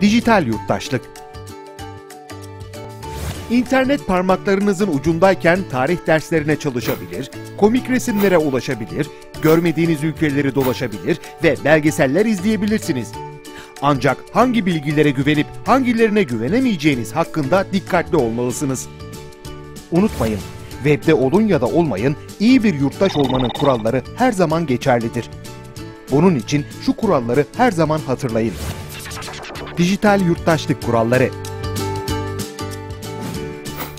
Dijital yurttaşlık. İnternet parmaklarınızın ucundayken tarih derslerine çalışabilir, komik resimlere ulaşabilir, görmediğiniz ülkeleri dolaşabilir ve belgeseller izleyebilirsiniz. Ancak hangi bilgilere güvenip hangilerine güvenemeyeceğiniz hakkında dikkatli olmalısınız. Unutmayın, webde olun ya da olmayın, iyi bir yurttaş olmanın kuralları her zaman geçerlidir. Bunun için şu kuralları her zaman hatırlayın. Dijital yurttaşlık kuralları.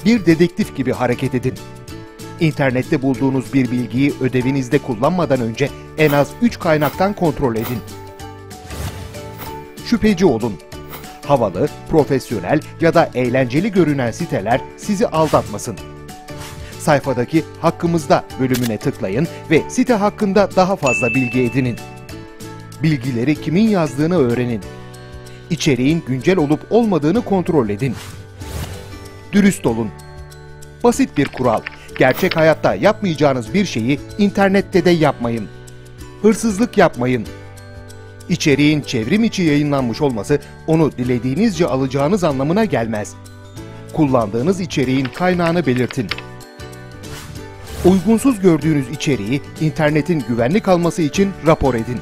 Bir dedektif gibi hareket edin. İnternette bulduğunuz bir bilgiyi ödevinizde kullanmadan önce en az 3 kaynaktan kontrol edin. Şüpheci olun. Havalı, profesyonel ya da eğlenceli görünen siteler sizi aldatmasın. Sayfadaki Hakkımızda bölümüne tıklayın ve site hakkında daha fazla bilgi edinin. Bilgileri kimin yazdığını öğrenin. İçeriğin güncel olup olmadığını kontrol edin. Dürüst olun. Basit bir kural. Gerçek hayatta yapmayacağınız bir şeyi internette de yapmayın. Hırsızlık yapmayın. İçeriğin çevrim içi yayınlanmış olması onu dilediğinizce alacağınız anlamına gelmez. Kullandığınız içeriğin kaynağını belirtin. Uygunsuz gördüğünüz içeriği internetin güvenli kalması için rapor edin.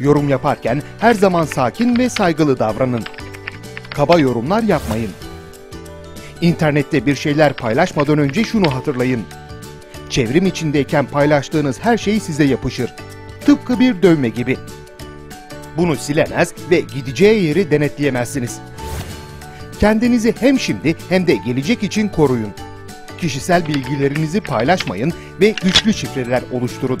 Yorum yaparken her zaman sakin ve saygılı davranın. Kaba yorumlar yapmayın. İnternette bir şeyler paylaşmadan önce şunu hatırlayın. Çevrim içindeyken paylaştığınız her şey size yapışır. Tıpkı bir dövme gibi. Bunu silemez ve gideceği yeri denetleyemezsiniz. Kendinizi hem şimdi hem de gelecek için koruyun. Kişisel bilgilerinizi paylaşmayın ve güçlü şifreler oluşturun.